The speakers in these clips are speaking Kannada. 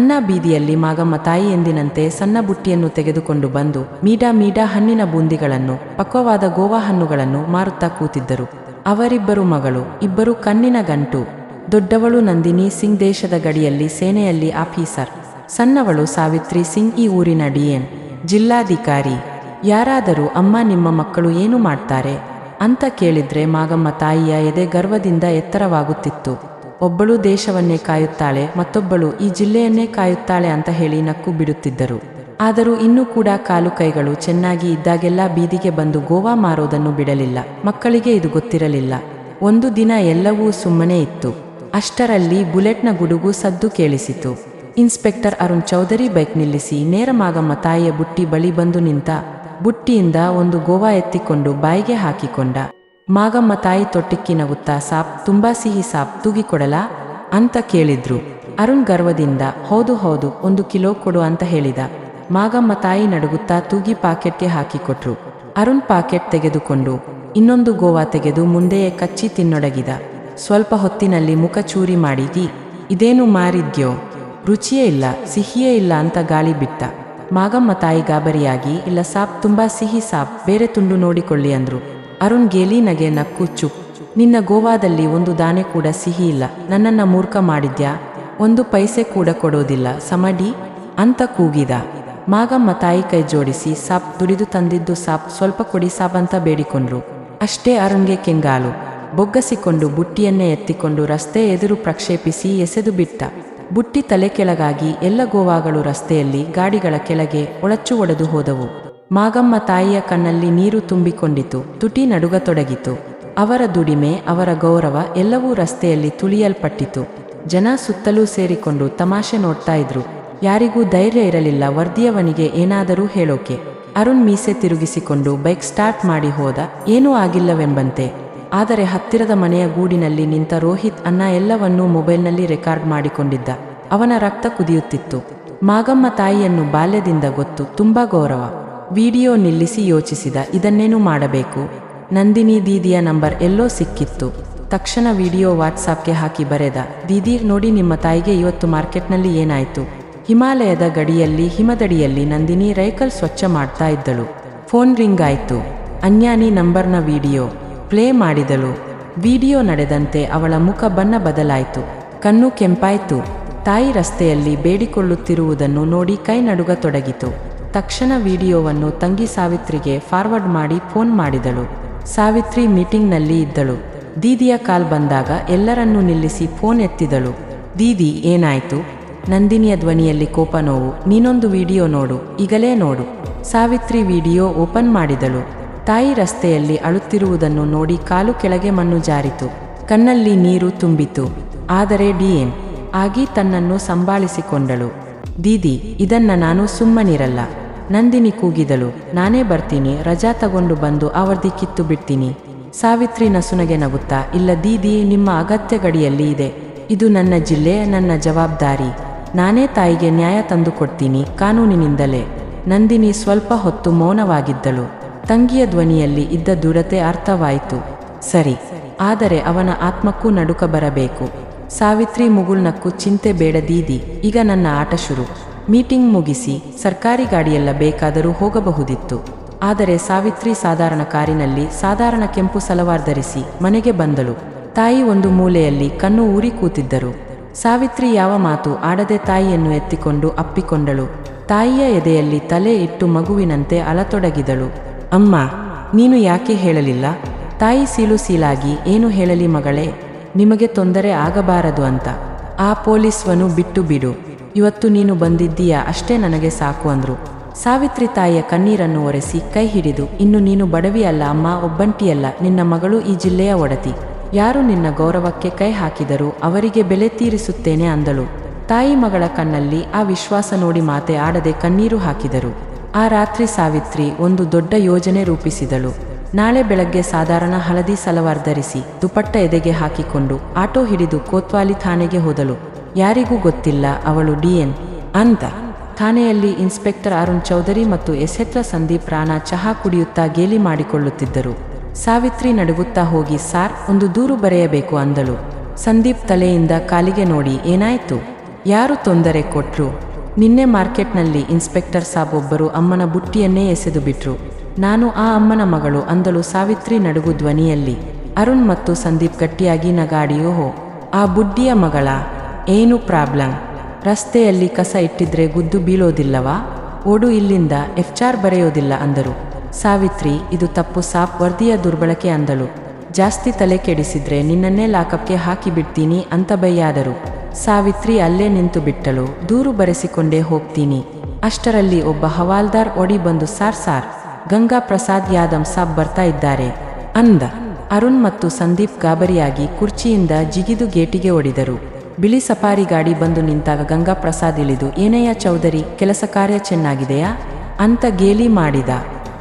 ಅನ್ನ ಬೀದಿಯಲ್ಲಿ ಮಾಗಮ್ಮ ತಾಯಿ ಎಂದಿನಂತೆ ಸಣ್ಣ ಬುಟ್ಟಿಯನ್ನು ತೆಗೆದುಕೊಂಡು ಬಂದು ಮೀಡಾ ಮೀಡಾ ಹಣ್ಣಿನ ಬೂಂದಿಗಳನ್ನು, ಪಕ್ವವಾದ ಗೋವಾ ಹಣ್ಣುಗಳನ್ನು ಮಾರುತ್ತಾ ಕೂತಿದ್ದರು. ಅವರಿಬ್ಬರು ಮಗಳು, ಇಬ್ಬರು ಕಣ್ಣಿನ ಗಂಟು. ದೊಡ್ಡವಳು ನಂದಿನಿ ಸಿಂಗ್ ದೇಶದ ಗಡಿಯಲ್ಲಿ ಸೇನೆಯಲ್ಲಿ ಆಫೀಸರ್. ಸಣ್ಣವಳು ಸಾವಿತ್ರಿ ಸಿಂಗ್ ಈ ಊರಿನ ಡಿಎನ್, ಜಿಲ್ಲಾಧಿಕಾರಿ. ಯಾರಾದರೂ ಅಮ್ಮ ನಿಮ್ಮ ಮಕ್ಕಳು ಏನು ಮಾಡ್ತಾರೆ? ಅಂತ ಕೇಳಿದ್ರೆ ಮಾಗಮ್ಮ ತಾಯಿಯ ಎದೆ ಗರ್ವದಿಂದ ಎತ್ತರವಾಗುತ್ತಿತ್ತು. ಒಬ್ಬಳು ದೇಶವನ್ನೇ ಕಾಯುತ್ತಾಳೆ, ಮತ್ತೊಬ್ಬಳು ಈ ಜಿಲ್ಲೆಯನ್ನೇ ಕಾಯುತ್ತಾಳೆ ಅಂತ ಹೇಳಿ ನಕ್ಕು ಬಿಡುತ್ತಿದ್ದರು. ಆದರೂ ಇನ್ನೂ ಕೂಡ ಕಾಲು ಕೈಗಳು ಚೆನ್ನಾಗಿ ಇದ್ದಾಗೆಲ್ಲ ಬೀದಿಗೆ ಬಂದು ಗೋವಾ ಮಾರೋದನ್ನು ಬಿಡಲಿಲ್ಲ. ಮಕ್ಕಳಿಗೆ ಇದು ಗೊತ್ತಿರಲಿಲ್ಲ. ಒಂದು ದಿನ ಎಲ್ಲವೂ ಸುಮ್ಮನೆ ಇತ್ತು. ಅಷ್ಟರಲ್ಲಿ ಬುಲೆಟ್ನ ಗುಡುಗು ಸದ್ದು ಕೇಳಿಸಿತು. ಇನ್ಸ್ಪೆಕ್ಟರ್ ಅರುಣ್ ಚೌಧರಿ ಬೈಕ್ ನಿಲ್ಲಿಸಿ ನೇರ ಮಾಗಮ್ಮ ತಾಯಿಯ ಬುಟ್ಟಿ ಬಳಿ ಬಂದು ನಿಂತ ಬುಟ್ಟಿಯಿಂದ ಒಂದು ಗೋವಾ ಎತ್ತಿಕೊಂಡು ಬಾಯಿಗೆ ಹಾಕಿಕೊಂಡ. ಮಾಗಮ್ಮ ತಾಯಿ ತೊಟ್ಟಿಕ್ಕಿ ನಗುತ್ತಾ ಸಾಪ್ ತುಂಬಾ ಸಿಹಿ ಸಾಪ್ ತೂಗಿಕೊಡಲಾ ಅಂತ ಕೇಳಿದ್ರು. ಅರುಣ್ ಗರ್ವದಿಂದ, ಹೌದು ಹೌದು, ಒಂದು ಕಿಲೋ ಕೊಡು ಅಂತ ಹೇಳಿದ. ಮಾಗಮ್ಮ ತಾಯಿ ನಡುಗುತ್ತಾ ತೂಗಿ ಪಾಕೆಟ್ಗೆ ಹಾಕಿಕೊಟ್ರು. ಅರುಣ್ ಪಾಕೆಟ್ ತೆಗೆದುಕೊಂಡು, ಇನ್ನೊಂದು ಗೋವಾ ತೆಗೆದು ಮುಂದೆಯೇ ಕಚ್ಚಿ ತಿನ್ನೊಡಗಿದ. ಸ್ವಲ್ಪ ಹೊತ್ತಿನಲ್ಲಿ ಮುಖ ಚೂರಿ ಮಾಡಿದಿ ಇದೇನು ಮಾರಿದ್ಯೋ? ರುಚಿಯೇ ಇಲ್ಲ, ಸಿಹಿಯೇ ಇಲ್ಲ ಅಂತ ಗಾಳಿ ಬಿಟ್ಟ. ಮಾಗಮ್ಮ ತಾಯಿ ಗಾಬರಿಯಾಗಿ, ಇಲ್ಲ ಸಾಪ್ ತುಂಬಾ ಸಿಹಿ ಸಾಪ್ ಬೇರೆ ತುಂಡು ನೋಡಿಕೊಳ್ಳಿ ಅಂದ್ರು. ಅರುಣ್ ಗೇಲಿ ನಗೆ ನಕ್ಕು ನಿನ್ನ ಗೋವಾದಲ್ಲಿ ಒಂದು ದಾನೆ ಕೂಡ ಸಿಹಿ ಇಲ್ಲ. ನನ್ನನ್ನ ಮೂರ್ಖ ಮಾಡಿದ್ಯಾ? ಒಂದು ಪೈಸೆ ಕೂಡ ಕೊಡೋದಿಲ್ಲ. ಸಮಡಿ, ಅಂತ ಕೂಗಿದ. ಮಾಗಮ್ಮ ತಾಯಿ ಕೈ ಜೋಡಿಸಿ ಸಾಪ್ ದುಡಿದು ತಂದಿದ್ದು ಸಾಪ್ ಸ್ವಲ್ಪ ಕೊಡಿ ಸಾಪ್ ಅಂತ ಬೇಡಿಕೊಂಡ್ರು. ಅಷ್ಟೇ ಅರುಣ್ಗೆ ಕೆಂಗಾಲು. ಬೊಗ್ಗಸಿಕೊಂಡು ಬುಟ್ಟಿಯನ್ನೇ ಎತ್ತಿಕೊಂಡು ರಸ್ತೆ ಎದುರು ಪ್ರಕ್ಷೇಪಿಸಿ ಎಸೆದು ಬಿಟ್ಟ. ಬುಟ್ಟಿ ತಲೆ ಕೆಳಗಾಗಿ ಎಲ್ಲ ಗೋವಾಗಳು ರಸ್ತೆಯಲ್ಲಿ ಗಾಡಿಗಳ ಕೆಳಗೆ ಒಳಚ್ಚು ಒಡೆದು ಹೋದವು. ಮಾಗಮ್ಮ ತಾಯಿಯ ಕಣ್ಣಲ್ಲಿ ನೀರು ತುಂಬಿಕೊಂಡಿತು. ತುಟಿ ನಡುಗತೊಡಗಿತು. ಅವರ ದುಡಿಮೆ, ಅವರ ಗೌರವ ಎಲ್ಲವೂ ರಸ್ತೆಯಲ್ಲಿ ತುಳಿಯಲ್ಪಟ್ಟಿತು. ಜನ ಸುತ್ತಲೂ ಸೇರಿಕೊಂಡು ತಮಾಷೆ ನೋಡ್ತಾ ಇದ್ರು. ಯಾರಿಗೂ ಧೈರ್ಯ ಇರಲಿಲ್ಲ ವರ್ದಿಯವನಿಗೆ ಏನಾದರೂ ಹೇಳೋಕೆ. ಅರುಣ್ ಮೀಸೆ ತಿರುಗಿಸಿಕೊಂಡು ಬೈಕ್ ಸ್ಟಾರ್ಟ್ ಮಾಡಿ ಹೋದ, ಏನೂ ಆಗಿಲ್ಲವೆಂಬಂತೆ. ಆದರೆ ಹತ್ತಿರದ ಮನೆಯ ಗೂಡಿನಲ್ಲಿ ನಿಂತ ರೋಹಿತ್ ಅನ್ನ ಎಲ್ಲವನ್ನೂ ಮೊಬೈಲ್ನಲ್ಲಿ ರೆಕಾರ್ಡ್ ಮಾಡಿಕೊಂಡಿದ್ದ. ಅವನ ರಕ್ತ ಕುದಿಯುತ್ತಿತ್ತು. ಮಾಗಮ್ಮ ತಾಯಿಯನ್ನು ಬಾಲ್ಯದಿಂದ ಗೊತ್ತು, ತುಂಬಾ ಗೌರವ. ವಿಡಿಯೋ ನಿಲ್ಲಿಸಿ ಯೋಚಿಸಿದ ಇದನ್ನೇನು ಮಾಡಬೇಕು? ನಂದಿನಿ ದೀದಿಯ ನಂಬರ್ ಎಲ್ಲೋ ಸಿಕ್ಕಿತ್ತು. ತಕ್ಷಣ ವಿಡಿಯೋ ವಾಟ್ಸಾಪ್ಗೆ ಹಾಕಿ ಬರೆದ, ದೀದಿ, ನೋಡಿ ನಿಮ್ಮ ತಾಯಿಗೆ ಇವತ್ತು ಮಾರ್ಕೆಟ್ನಲ್ಲಿ ಏನಾಯಿತು? ಹಿಮಾಲಯದ ಗಡಿಯಲ್ಲಿ, ಹಿಮದಡಿಯಲ್ಲಿ ನಂದಿನಿ ರೈಕಲ್ ಸ್ವಚ್ಛ ಮಾಡ್ತಾ ಇದ್ದಳು. ಫೋನ್ ರಿಂಗ್ ಆಯಿತು. ಅನ್ಯಾನಿ ನಂಬರ್ನ ವಿಡಿಯೋ ಪ್ಲೇ ಮಾಡಿದಳು. ವಿಡಿಯೋ ನಡೆದಂತೆ ಅವಳ ಮುಖ ಬಣ್ಣ ಬದಲಾಯಿತು. ಕಣ್ಣು ಕೆಂಪಾಯಿತು. ತಾಯಿ ರಸ್ತೆಯಲ್ಲಿ ಬೇಡಿಕೊಳ್ಳುತ್ತಿರುವುದನ್ನು ನೋಡಿ ಕೈ ನಡುಗತೊಡಗಿತು ತಕ್ಷಣ ವಿಡಿಯೋವನ್ನು ತಂಗಿ ಸಾವಿತ್ರಿಗೆ ಫಾರ್ವರ್ಡ್ ಮಾಡಿ ಫೋನ್ ಮಾಡಿದಳು. ಸಾವಿತ್ರಿ ಮೀಟಿಂಗ್ನಲ್ಲಿ ಇದ್ದಳು. ದೀದಿಯ ಕಾಲ್ ಬಂದಾಗ ಎಲ್ಲರನ್ನೂ ನಿಲ್ಲಿಸಿ ಫೋನ್ ಎತ್ತಿದಳು. ದೀದಿ, ಏನಾಯ್ತು? ನಂದಿನಿಯ ಧ್ವನಿಯಲ್ಲಿ ಕೋಪ ನೋವು. ನೀನೊಂದು ವಿಡಿಯೋ ನೋಡು. ಈಗಲೇ ನೋಡು. ಸಾವಿತ್ರಿ ವಿಡಿಯೋ ಓಪನ್ ಮಾಡಿದಳು. ತಾಯಿ ರಸ್ತೆಯಲ್ಲಿ ಅಳುತ್ತಿರುವುದನ್ನು ನೋಡಿ ಕಾಲು ಕೆಳಗೆ ಮಣ್ಣು ಜಾರಿತು. ಕಣ್ಣಲ್ಲಿ ನೀರು ತುಂಬಿತು. ಆದರೆ ಡಿಎನ್ ಆಗಿ ತನ್ನನ್ನು ಸಂಭಾಳಿಸಿಕೊಂಡಳು. ದೀದಿ, ಇದನ್ನ ನಾನು ಸುಮ್ಮನಿರಲ್ಲ. ನಂದಿನಿ ಕೂಗಿದಳು. ನಾನೇ ಬರ್ತೀನಿ. ರಜಾ ತಗೊಂಡು ಬಂದು ಅವರ್ದಿ ಕಿತ್ತು ಬಿಡ್ತೀನಿ. ಸಾವಿತ್ರಿ ನಸುನಗೆ ನಗುತ್ತಾ, ಇಲ್ಲ ದೀದಿ, ನಿಮ್ಮ ಅಗತ್ಯ ಗಡಿಯಲ್ಲಿ ಇದೆ. ಇದು ನನ್ನ ಜಿಲ್ಲೆ, ನನ್ನ ಜವಾಬ್ದಾರಿ. ನಾನೇ ತಾಯಿಗೆ ನ್ಯಾಯ ತಂದು ಕೊಡ್ತೀನಿ, ಕಾನೂನಿನಿಂದಲೇ. ನಂದಿನಿ ಸ್ವಲ್ಪ ಹೊತ್ತು ಮೌನವಾಗಿದ್ದಳು. ತಂಗಿಯ ಧ್ವನಿಯಲ್ಲಿ ಇದ್ದ ದೃಢತೆ ಅರ್ಥವಾಯಿತು. ಸರಿ. ಆದರೆ ಅವನ ಆತ್ಮಕ್ಕೂ ನಡುಕ ಬರಬೇಕು. ಸಾವಿತ್ರಿ ಮುಗುಳ್ನಕ್ಕು ಚಿಂತೆ ಬೇಡ ದೀದಿ, ಈಗ ನನ್ನ ಆಟ ಶುರು. ಮೀಟಿಂಗ್ ಮುಗಿಸಿ ಸರ್ಕಾರಿ ಗಾಡಿಯೆಲ್ಲ ಬೇಕಾದರೂ ಹೋಗಬಹುದಿತ್ತು. ಆದರೆ ಸಾವಿತ್ರಿ ಸಾಧಾರಣ ಕಾರಿನಲ್ಲಿ ಸಾಧಾರಣ ಕೆಂಪು ಸಲವಾರ್ ಧರಿಸಿ ಮನೆಗೆ ಬಂದಳು. ತಾಯಿ ಒಂದು ಮೂಲೆಯಲ್ಲಿ ಕಣ್ಣು ಊರಿ ಕೂತಿದ್ದರು. ಸಾವಿತ್ರಿ ಯಾವ ಮಾತು ಆಡದೆ ತಾಯಿಯನ್ನು ಎತ್ತಿಕೊಂಡು ಅಪ್ಪಿಕೊಂಡಳು. ತಾಯಿಯ ಎದೆಯಲ್ಲಿ ತಲೆ ಇಟ್ಟು ಮಗುವಿನಂತೆ ಅಲತೊಡಗಿದಳು. ಅಮ್ಮ, ನೀನು ಯಾಕೆ ಹೇಳಲಿಲ್ಲ? ತಾಯಿ ಸೀಲು ಸೀಲಾಗಿ ಏನು ಹೇಳಲಿ ಮಗಳೇ? ನಿಮಗೆ ತೊಂದರೆ ಆಗಬಾರದು ಅಂತ. ಆ ಪೊಲೀಸ್ವನು ಬಿಟ್ಟು ಬಿಡು. ಇವತ್ತು ನೀನು ಬಂದಿದ್ದೀಯ ಅಷ್ಟೇ ನನಗೆ ಸಾಕು ಅಂದ್ರು. ಸಾವಿತ್ರಿ ತಾಯಿಯ ಕಣ್ಣೀರನ್ನು ಒರೆಸಿ ಕೈ ಹಿಡಿದು, ಇನ್ನು ನೀನು ಬಡವಿಯಲ್ಲ ಅಮ್ಮ, ಒಬ್ಬಂಟಿಯಲ್ಲ, ನಿನ್ನ ಮಗಳು ಈ ಜಿಲ್ಲೆಯ ಒಡತಿ. ಯಾರು ನಿನ್ನ ಗೌರವಕ್ಕೆ ಕೈ ಹಾಕಿದರೂ ಅವರಿಗೆ ಬೆಲೆ ತೀರಿಸುತ್ತೇನೆ ಅಂದಳು. ತಾಯಿ ಮಗಳ ಕಣ್ಣಲ್ಲಿ ಆ ವಿಶ್ವಾಸ ನೋಡಿ ಮಾತೆ ಆಡದೆ ಕಣ್ಣೀರು ಹಾಕಿದರು. ಆ ರಾತ್ರಿ ಸಾವಿತ್ರಿ ಒಂದು ದೊಡ್ಡ ಯೋಜನೆ ರೂಪಿಸಿದಳು. ನಾಳೆ ಬೆಳಗ್ಗೆ ಸಾಧಾರಣ ಹಳದಿ ಸಲವಾರ್ ಧರಿಸಿ ದುಪಟ್ಟ ಎದೆಗೆ ಹಾಕಿಕೊಂಡು ಆಟೋ ಹಿಡಿದು ಕೋತ್ವಾಲಿ ಠಾಣೆಗೆ ಹೋದಳು. ಯಾರಿಗೂ ಗೊತ್ತಿಲ್ಲ ಅವಳು ಡಿಎನ್ ಅಂತ. ಠಾಣೆಯಲ್ಲಿ ಇನ್ಸ್ಪೆಕ್ಟರ್ ಅರುಣ್ ಚೌಧರಿ ಮತ್ತು ಎಸೆತ್ರ ಸಂದೀಪ್ ರಾಣಾ ಚಹಾ ಕುಡಿಯುತ್ತಾ ಗೇಲಿ ಮಾಡಿಕೊಳ್ಳುತ್ತಿದ್ದರು. ಸಾವಿತ್ರಿ ನಡುಗುತ್ತಾ ಹೋಗಿ, ಸಾರ್, ಒಂದು ದೂರು ಬರೆಯಬೇಕು ಅಂದಳು. ಸಂದೀಪ್ ತಲೆಯಿಂದ ಕಾಲಿಗೆ ನೋಡಿ, ಏನಾಯ್ತು? ಯಾರು ತೊಂದರೆ ಕೊಟ್ರು? ನಿನ್ನೆ ಮಾರ್ಕೆಟ್ನಲ್ಲಿ ಇನ್ಸ್ಪೆಕ್ಟರ್ ಸಾಬ್ ಒಬ್ಬರು ಅಮ್ಮನ ಬುಟ್ಟಿಯನ್ನೇ ಎಸೆದು ಬಿಟ್ರು. ನಾನು ಆ ಅಮ್ಮನ ಮಗಳು ಅಂದಳು ಸಾವಿತ್ರಿ ನಡುಗು ಧ್ವನಿಯಲ್ಲಿ. ಅರುಣ್ ಮತ್ತು ಸಂದೀಪ್ ಗಟ್ಟಿಯಾಗಿ ನಗಾಡಿಯೋ ಆ ಬುಡ್ಡಿಯ ಮಗಳ, ಏನು ಪ್ರಾಬ್ಲಮ್? ರಸ್ತೆಯಲ್ಲಿ ಕಸ ಇಟ್ಟಿದ್ರೆ ಗುದ್ದು ಬೀಳೋದಿಲ್ಲವಾ? ಓಡು ಇಲ್ಲಿಂದ ಎಫ್ಚಾರ್ ಬರೆಯೋದಿಲ್ಲ ಅಂದರು. ಸಾವಿತ್ರಿ, ಇದು ತಪ್ಪು ಸಾಪ್ ವರದಿಯ ದುರ್ಬಳಕೆ ಅಂದಳು. ಜಾಸ್ತಿ ತಲೆ ಕೆಡಿಸಿದ್ರೆ ನಿನ್ನನ್ನೇ ಲಾಕಪ್ಗೆ ಹಾಕಿಬಿಡ್ತೀನಿ ಅಂತ ಬೈಯಾದರು. ಸಾವಿತ್ರಿ ಅಲ್ಲೇ ನಿಂತು ಬಿಟ್ಟಳು. ದೂರು ಬರೆಸಿಕೊಂಡೇ ಹೋಗ್ತೀನಿ. ಅಷ್ಟರಲ್ಲಿ ಒಬ್ಬ ಹವಾಲ್ದಾರ್ ಒಡಿ ಬಂದು, ಸಾರ್ ಸಾರ್ ಗಂಗಾ ಪ್ರಸಾದ್ ಯಾದವ್ ಸಾಬ್ ಬರ್ತಾ ಇದ್ದಾರೆ. ಅಂದ, ಅರುಣ್ ಮತ್ತು ಸಂದೀಪ್ ಗಾಬರಿಯಾಗಿ ಕುರ್ಚಿಯಿಂದ ಜಿಗಿದು ಗೇಟಿಗೆ ಒಡಿದರು ಬಿಳಿ ಸಫಾರಿ ಗಾಡಿ ಬಂದು ನಿಂತಾಗ ಗಂಗಾ ಪ್ರಸಾದ್ ಇಳಿದು, ಏನಯ್ಯ ಚೌಧರಿ, ಕೆಲಸ ಕಾರ್ಯ ಚೆನ್ನಾಗಿದೆಯಾ? ಅಂತ ಗೇಲಿ ಮಾಡಿದ.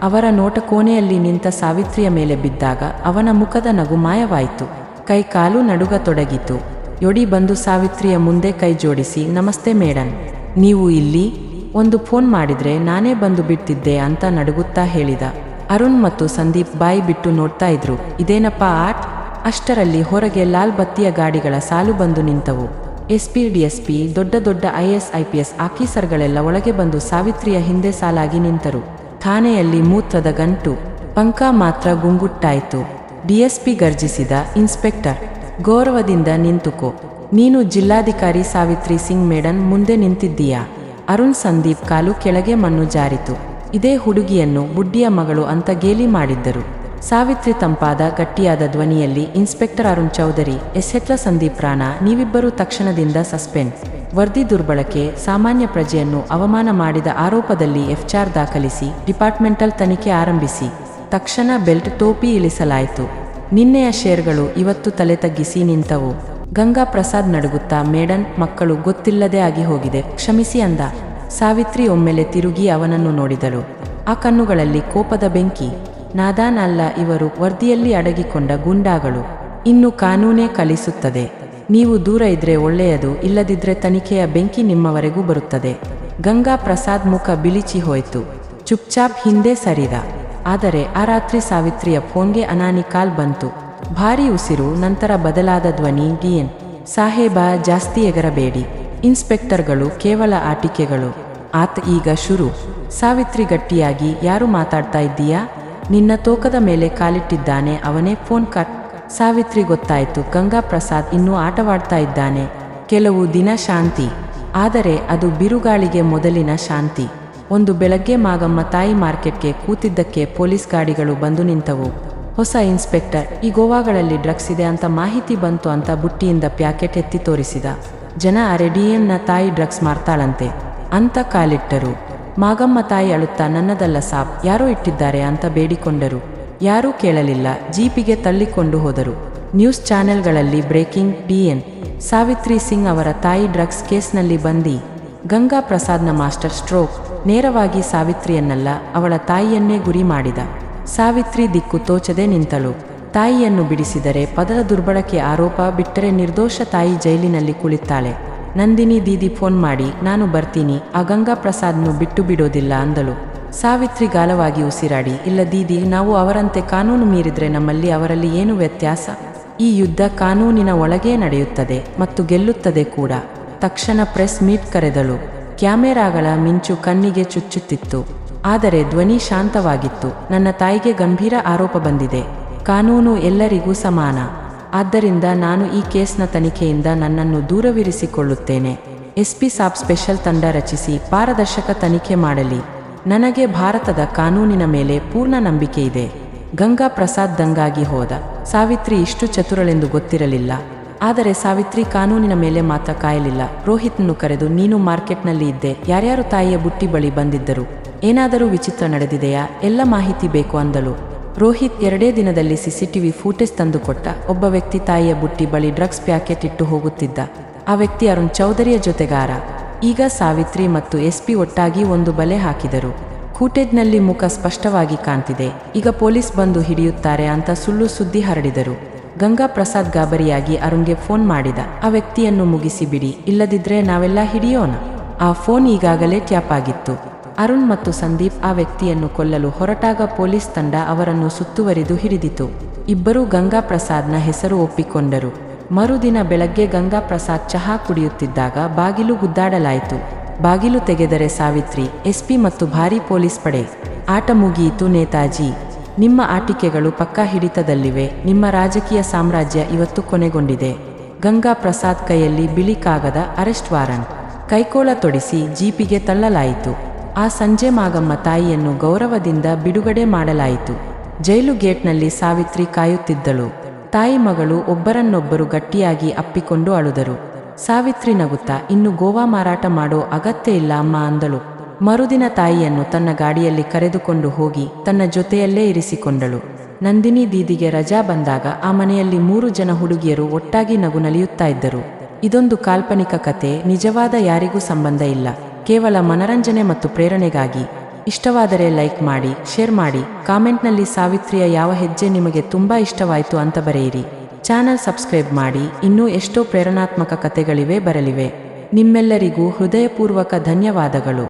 ಅವರ ನೋಟ ಕೋಣೆಯಲ್ಲಿ ನಿಂತ ಸಾವಿತ್ರಿಯ ಮೇಲೆ ಬಿದ್ದಾಗ ಅವನ ಮುಖದ ನಗು ಮಾಯವಾಯಿತು. ಕೈ ಕಾಲು ನಡುಗ ತೊಡಗಿತು. ಯೊಡಿ ಬಂದು ಸಾವಿತ್ರಿಯ ಮುಂದೆ ಕೈ ಜೋಡಿಸಿ, ನಮಸ್ತೆ ಮೇಡಮ್ ನೀವು ಇಲ್ಲಿ ಒಂದು ಫೋನ್ ಮಾಡಿದ್ರೆ ನಾನೇ ಬಂದು ಬಿಡ್ತಿದ್ದೆ ಅಂತ ನಡುಗುತ್ತಾ ಹೇಳಿದ. ಅರುಣ್ ಮತ್ತು ಸಂದೀಪ್ ಬಾಯಿ ಬಿಟ್ಟು ನೋಡ್ತಾ ಇದ್ರು. ಇದೇನಪ್ಪ ಆಟ್? ಅಷ್ಟರಲ್ಲಿ ಹೊರಗೆ ಲಾಲ್ ಬತ್ತಿಯ ಗಾಡಿಗಳ ಸಾಲು ಬಂದು ನಿಂತವು. ಎಸ್ಪಿ, ಡಿಎಸ್ಪಿ, ದೊಡ್ಡ ದೊಡ್ಡ ಐಎಸ್ ಐಪಿಎಸ್ ಆಫೀಸರ್ಗಳೆಲ್ಲ ಒಳಗೆ ಬಂದು ಸಾವಿತ್ರಿಯ ಹಿಂದೆ ಸಾಲಾಗಿ ನಿಂತರು. ಥಾಣೆಯಲ್ಲಿ ಮೂತ್ರದ ಗಂಟು. ಪಂಕ ಮಾತ್ರ ಗುಂಗುಟ್ಟಾಯಿತು. ಡಿಎಸ್ಪಿ ಗರ್ಜಿಸಿದ, ಇನ್ಸ್ಪೆಕ್ಟರ್, ಗೌರವದಿಂದ ನಿಂತುಕೋ. ನೀನು ಜಿಲ್ಲಾಧಿಕಾರಿ ಸಾವಿತ್ರಿ ಸಿಂಗ್ ಮೇಡನ್ ಮುಂದೆ ನಿಂತಿದ್ದೀಯಾ? ಅರುಣ್ ಸಂದೀಪ್ ಕಾಲು ಕೆಳಗೆ ಮಣ್ಣು ಜಾರಿತು. ಇದೇ ಹುಡುಗಿಯನ್ನು ಬುಡ್ಡಿಯ ಮಗಳು ಅಂತ ಗೇಲಿ ಮಾಡಿದ್ದರು. ಸಾವಿತ್ರಿ ತಂಪಾದ ಗಟ್ಟಿಯಾದ ಧ್ವನಿಯಲ್ಲಿ ಇನ್ಸ್ಪೆಕ್ಟರ್ ಅರುಣ್ ಚೌಧರಿ ಎಸ್ಹೆಟ್ಲ ಸಂದೀಪ್ ರಾಣಾ, ನೀವಿಬ್ಬರೂ ತಕ್ಷಣದಿಂದ ಸಸ್ಪೆಂಡ್. ವರ್ದಿ ದುರ್ಬಳಕೆ, ಸಾಮಾನ್ಯ ಪ್ರಜೆಯನ್ನು ಅವಮಾನ ಮಾಡಿದ ಆರೋಪದಲ್ಲಿ ಎಫ್ಚಾರ್ ದಾಖಲಿಸಿ ಡಿಪಾರ್ಟ್ಮೆಂಟಲ್ ತನಿಖೆ ಆರಂಭಿಸಿ. ತಕ್ಷಣ ಬೆಲ್ಟ್ ಟೋಪಿ ಇಳಿಸಲಾಯಿತು. ನಿನ್ನೆಯ ಶೇರ್ಗಳು ಇವತ್ತು ತಲೆ ತಗ್ಗಿಸಿ ನಿಂತವು. ಗಂಗಾ ಪ್ರಸಾದ್ ನಡುಗುತ್ತಾ ಮೇಡನ್ ಮಕ್ಕಳು ಗೊತ್ತಿಲ್ಲದೆ ಆಗಿ ಹೋಗಿದೆ. ಕ್ಷಮಿಸಿ ಅಂದ. ಸಾವಿತ್ರಿ ಒಮ್ಮೆಲೆ ತಿರುಗಿ ಅವನನ್ನು ನೋಡಿದಳು. ಆ ಕಣ್ಣುಗಳಲ್ಲಿ ಕೋಪದ ಬೆಂಕಿ. ನಾದಾನ್ ಅಲ್ಲ ಇವರು ವರ್ದಿಯಲ್ಲಿ ಅಡಗಿಕೊಂಡ ಗುಂಡಾಗಳು. ಇನ್ನು ಕಾನೂನೇ ಕಲಿಸುತ್ತದೆ. ನೀವು ದೂರ ಇದ್ರೆ ಒಳ್ಳೆಯದು, ಇಲ್ಲದಿದ್ರೆ ತನಿಖೆಯ ಬೆಂಕಿ ನಿಮ್ಮವರೆಗೂ ಬರುತ್ತದೆ. ಗಂಗಾ ಪ್ರಸಾದ್ ಮುಖ ಬಿಳಿಚಿ ಹೋಯಿತು. ಚುಪ್ಚಾಪ್ ಹಿಂದೆ ಸರಿದ. ಆದರೆ ಆ ರಾತ್ರಿ ಸಾವಿತ್ರಿಯ ಫೋನ್ಗೆ ಅನಾನಿ ಕಾಲ್ ಬಂತು. ಭಾರಿ ಉಸಿರು, ನಂತರ ಬದಲಾದ ಧ್ವನಿ, ಡಿಎನ್. ಸಾಹೇಬ ಜಾಸ್ತಿ ಎಗರಬೇಡಿ. ಇನ್ಸ್ಪೆಕ್ಟರ್ಗಳು ಕೇವಲ ಆಟಿಕೆಗಳು. ಆತ ಈಗ ಶುರು. ಸಾವಿತ್ರಿ ಗಟ್ಟಿಯಾಗಿ, ಯಾರು ಮಾತಾಡ್ತಾ ಇದ್ದೀಯಾ? ನಿನ್ನ ತೋಕದ ಮೇಲೆ ಕಾಲಿಟ್ಟಿದ್ದಾನೆ, ಅವನೇ ಫೋನ್ ಕಟ್. ಸಾವಿತ್ರಿ ಗೊತ್ತಾಯಿತು, ಗಂಗಾ ಪ್ರಸಾದ್ ಇನ್ನೂ ಆಟವಾಡ್ತಾ ಇದ್ದಾನೆ. ಕೆಲವು ದಿನ ಶಾಂತಿ. ಆದರೆ ಅದು ಬಿರುಗಾಳಿಗೆ ಮೊದಲಿನ ಶಾಂತಿ. ಒಂದು ಬೆಳಗ್ಗೆ ಮಾಗಮ್ಮ ತಾಯಿ ಮಾರ್ಕೆಟ್ಗೆ ಕೂತಿದ್ದಕ್ಕೆ ಪೊಲೀಸ್ ಗಾಡಿಗಳು ಬಂದು ನಿಂತವು. ಹೊಸ ಇನ್ಸ್ಪೆಕ್ಟರ್ ಈ ಗೋವಾಗಳಲ್ಲಿ ಡ್ರಗ್ಸ್ ಇದೆ ಅಂತ ಮಾಹಿತಿ ಬಂತು ಅಂತ ಬುಟ್ಟಿಯಿಂದ ಪ್ಯಾಕೆಟ್ ಎತ್ತಿ ತೋರಿಸಿದ. ಜನ ಅರೆಡಿಯನ್ನ ತಾಯಿ ಡ್ರಗ್ಸ್ ಮಾರ್ತಾಳಂತೆ. ಅಂತ ಕಾಲಿಟ್ಟರು. ಮಾಗಮ್ಮ ತಾಯಿ ಅಳುತ್ತಾ ನನ್ನದಲ್ಲ ಸಾಬ್, ಯಾರೋ ಇಟ್ಟಿದ್ದಾರೆ ಅಂತ ಬೇಡಿಕೊಂಡರು. ಯಾರೂ ಕೇಳಲಿಲ್ಲ, ಜೀಪಿಗೆ ತಳ್ಳಿಕೊಂಡು ಹೋದರು. ನ್ಯೂಸ್ ಚಾನೆಲ್ಗಳಲ್ಲಿ ಬ್ರೇಕಿಂಗ್ ಡಿಎನ್ ಸಾವಿತ್ರಿ ಸಿಂಗ್ ಅವರ ತಾಯಿ ಡ್ರಗ್ಸ್ ಕೇಸ್ನಲ್ಲಿ ಬಂದಿ. ಗಂಗಾ ಪ್ರಸಾದ್ನ ಮಾಸ್ಟರ್ ಸ್ಟ್ರೋಕ್, ನೇರವಾಗಿ ಸಾವಿತ್ರಿಯನ್ನಲ್ಲ, ಅವಳ ತಾಯಿಯನ್ನೇ ಗುರಿ ಮಾಡಿದ. ಸಾವಿತ್ರಿ ದಿಕ್ಕು ತೋಚದೆ ನಿಂತಳು. ತಾಯಿಯನ್ನು ಬಿಡಿಸಿದರೆ ಪದದ ದುರ್ಬಳಕೆ ಆರೋಪ ಬಿಟ್ಟರೆ ನಿರ್ದೋಷ ತಾಯಿ ಜೈಲಿನಲ್ಲಿ ಕುಳಿತಾಳೆ. ನಂದಿನಿ ದೀದಿ ಫೋನ್ ಮಾಡಿ, ನಾನು ಬರ್ತೀನಿ, ಆ ಗಂಗಾ ಪ್ರಸಾದ್ನು ಬಿಟ್ಟು ಬಿಡೋದಿಲ್ಲ ಅಂದಳು. ಸಾವಿತ್ರಿ ಗಾಲವಾಗಿ ಉಸಿರಾಡಿ, ಇಲ್ಲ ದೀದಿ, ನಾವು ಅವರಂತೆ ಕಾನೂನು ಮೀರಿದ್ರೆ ನಮ್ಮಲ್ಲಿ ಅವರಲ್ಲಿ ಏನು ವ್ಯತ್ಯಾಸ? ಈ ಯುದ್ಧ ಕಾನೂನಿನ ಒಳಗೇ ನಡೆಯುತ್ತದೆ ಮತ್ತು ಗೆಲ್ಲುತ್ತದೆ ಕೂಡ. ತಕ್ಷಣ ಪ್ರೆಸ್ ಮೀಟ್ ಕರೆದಳು. ಕ್ಯಾಮೆರಾಗಳ ಮಿಂಚು ಕಣ್ಣಿಗೆ ಚುಚ್ಚುತ್ತಿತ್ತು. ಆದರೆ ಧ್ವನಿ ಶಾಂತವಾಗಿತ್ತು. ನನ್ನ ತಾಯಿಗೆ ಗಂಭೀರ ಆರೋಪ ಬಂದಿದೆ. ಕಾನೂನು ಎಲ್ಲರಿಗೂ ಸಮಾನ. ಆದ್ದರಿಂದ ನಾನು ಈ ಕೇಸ್ನ ತನಿಖೆಯಿಂದ ನನ್ನನ್ನು ದೂರವಿರಿಸಿಕೊಳ್ಳುತ್ತೇನೆ. ಎಸ್ಪಿ ಸಾಬ್ ಸ್ಪೆಷಲ್ ತಂಡ ರಚಿಸಿ ಪಾರದರ್ಶಕ ತನಿಖೆ ಮಾಡಲಿ. ನನಗೆ ಭಾರತದ ಕಾನೂನಿನ ಮೇಲೆ ಪೂರ್ಣ ನಂಬಿಕೆ ಇದೆ. ಗಂಗಾ ಪ್ರಸಾದ್ ದಂಗಾಗಿ ಹೋದ. ಸಾವಿತ್ರಿ ಇಷ್ಟು ಚತುರಳೆಂದು ಗೊತ್ತಿರಲಿಲ್ಲ. ಆದರೆ ಸಾವಿತ್ರಿ ಕಾನೂನಿನ ಮೇಲೆ ಮಾತ್ರ ಕಾಯಲಿಲ್ಲ. ರೋಹಿತ್ನನ್ನು ಕರೆದು ನೀನು ಮಾರ್ಕೆಟ್ನಲ್ಲಿ ಇದ್ದೆ. ಯಾರ್ಯಾರು ತಾಯಿಯ ಬುಟ್ಟಿ ಬಳಿ ಬಂದಿದ್ದರು? ಏನಾದರೂ ವಿಚಿತ್ರ ನಡೆದಿದೆಯಾ? ಎಲ್ಲ ಮಾಹಿತಿ ಬೇಕು ಅಂದಳು. ರೋಹಿತ್ ಎರಡೇ ದಿನದಲ್ಲಿ ಸಿಸಿಟಿವಿ ಫೂಟೇಜ್ ತಂದುಕೊಟ್ಟ ಒಬ್ಬ ವ್ಯಕ್ತಿ ತಾಯಿಯ ಬುಟ್ಟಿ ಬಳಿ ಡ್ರಗ್ಸ್ ಪ್ಯಾಕೆಟ್ ಇಟ್ಟು ಹೋಗುತ್ತಿದ್ದ. ಆ ವ್ಯಕ್ತಿ ಅರುಣ್ ಚೌಧರಿಯ ಜೊತೆಗಾರ. ಈಗ ಸಾವಿತ್ರಿ ಮತ್ತು ಎಸ್ಪಿ ಒಟ್ಟಾಗಿ ಒಂದು ಬಲೆ ಹಾಕಿದರು. ಫೂಟೇಜ್ನಲ್ಲಿ ಮುಖ ಸ್ಪಷ್ಟವಾಗಿ ಕಾಣ್ತಿದೆ. ಈಗ ಪೊಲೀಸ್ ಬಂದು ಹಿಡಿಯುತ್ತಾರೆ ಅಂತ ಸುಳ್ಳು ಸುದ್ದಿ ಹರಡಿದರು. ಗಂಗಾ ಪ್ರಸಾದ್ ಗಾಬರಿಯಾಗಿ ಅರುಣ್ಗೆ ಫೋನ್ ಮಾಡಿದ. ಆ ವ್ಯಕ್ತಿಯನ್ನು ಮುಗಿಸಿ ಬಿಡಿ. ಇಲ್ಲದಿದ್ರೆ ನಾವೆಲ್ಲ ಹಿಡಿಯೋಣ. ಆ ಫೋನ್ ಈಗಾಗಲೇ ಟ್ಯಾಪ್ ಆಗಿತ್ತು. ಅರುಣ್ ಮತ್ತು ಸಂದೀಪ್ ಆ ವ್ಯಕ್ತಿಯನ್ನು ಕೊಲ್ಲಲು ಹೊರಟಾಗ ಪೊಲೀಸ್ ತಂಡ ಅವರನ್ನು ಸುತ್ತುವರಿದು ಹಿಡಿದಿತು. ಇಬ್ಬರೂ ಗಂಗಾ ಪ್ರಸಾದ್ನ ಹೆಸರು ಒಪ್ಪಿಕೊಂಡರು. ಮರುದಿನ ಬೆಳಗ್ಗೆ ಗಂಗಾ ಪ್ರಸಾದ್ ಚಹಾ ಕುಡಿಯುತ್ತಿದ್ದಾಗ ಬಾಗಿಲು ಗುದ್ದಾಡಲಾಯಿತು. ಬಾಗಿಲು ತೆಗೆದರೆ ಸಾವಿತ್ರಿ, ಎಸ್ಪಿ ಮತ್ತು ಭಾರೀ ಪೊಲೀಸ್ ಪಡೆ. ಆಟ ಮುಗಿಯಿತು ನೇತಾಜಿ. ನಿಮ್ಮ ಆಟಿಕೆಗಳು ಪಕ್ಕಾ ಹಿಡಿತದಲ್ಲಿವೆ. ನಿಮ್ಮ ರಾಜಕೀಯ ಸಾಮ್ರಾಜ್ಯ ಇವತ್ತು ಕೊನೆಗೊಂಡಿದೆ. ಗಂಗಾ ಪ್ರಸಾದ್ ಕೈಯಲ್ಲಿ ಬಿಳಿ ಕಾಗದ ಅರೆಸ್ಟ್ ವಾರಂಟ್. ಕೈಕೋಳ ತೊಡಿಸಿ ಜೀಪಿಗೆ ತಳ್ಳಲಾಯಿತು. ಆ ಸಂಜೆ ಮಾಗಮ್ಮ ತಾಯಿಯನ್ನು ಗೌರವದಿಂದ ಬಿಡುಗಡೆ ಮಾಡಲಾಯಿತು. ಜೈಲು ಗೇಟ್ನಲ್ಲಿ ಸಾವಿತ್ರಿ ಕಾಯುತ್ತಿದ್ದಳು. ತಾಯಿ ಮಗಳು ಒಬ್ಬರನ್ನೊಬ್ಬರು ಗಟ್ಟಿಯಾಗಿ ಅಪ್ಪಿಕೊಂಡು ಅಳುದರು. ಸಾವಿತ್ರಿ ನಗುತ್ತಾ, ಇನ್ನು ಗೋವಾ ಮಾರಾಟ ಮಾಡೋ ಅಗತ್ಯ ಇಲ್ಲ ಅಮ್ಮ ಅಂದಳು. ಮರುದಿನ ತಾಯಿಯನ್ನು ತನ್ನ ಗಾಡಿಯಲ್ಲಿ ಕರೆದುಕೊಂಡು ಹೋಗಿ ತನ್ನ ಜೊತೆಯಲ್ಲೇ ಇರಿಸಿಕೊಂಡಳು. ನಂದಿನಿ ದೀದಿಗೆ ರಜಾ ಬಂದಾಗ ಆ ಮನೆಯಲ್ಲಿ ಮೂರು ಜನ ಹುಡುಗಿಯರು ಒಟ್ಟಾಗಿ ನಗು ನಲಿಯುತ್ತಾ ಇದ್ದರು. ಇದೊಂದು ಕಾಲ್ಪನಿಕ ಕತೆ, ನಿಜವಾದ ಯಾರಿಗೂ ಸಂಬಂಧ ಇಲ್ಲ. ಕೇವಲ ಮನರಂಜನೆ ಮತ್ತು ಪ್ರೇರಣೆಗಾಗಿ. ಇಷ್ಟವಾದರೆ ಲೈಕ್ ಮಾಡಿ, ಶೇರ್ ಮಾಡಿ. ಕಾಮೆಂಟ್ನಲ್ಲಿ ಸಾವಿತ್ರಿಯ ಯಾವ ಹೆಜ್ಜೆ ನಿಮಗೆ ತುಂಬಾ ಇಷ್ಟವಾಯಿತು ಅಂತ ಬರೆಯಿರಿ. ಚಾನಲ್ ಸಬ್ಸ್ಕ್ರೈಬ್ ಮಾಡಿ. ಇನ್ನೂ ಎಷ್ಟೋ ಪ್ರೇರಣಾತ್ಮಕ ಕಥೆಗಳಿವೆ, ಬರಲಿವೆ. ನಿಮ್ಮೆಲ್ಲರಿಗೂ ಹೃದಯಪೂರ್ವಕ ಧನ್ಯವಾದಗಳು.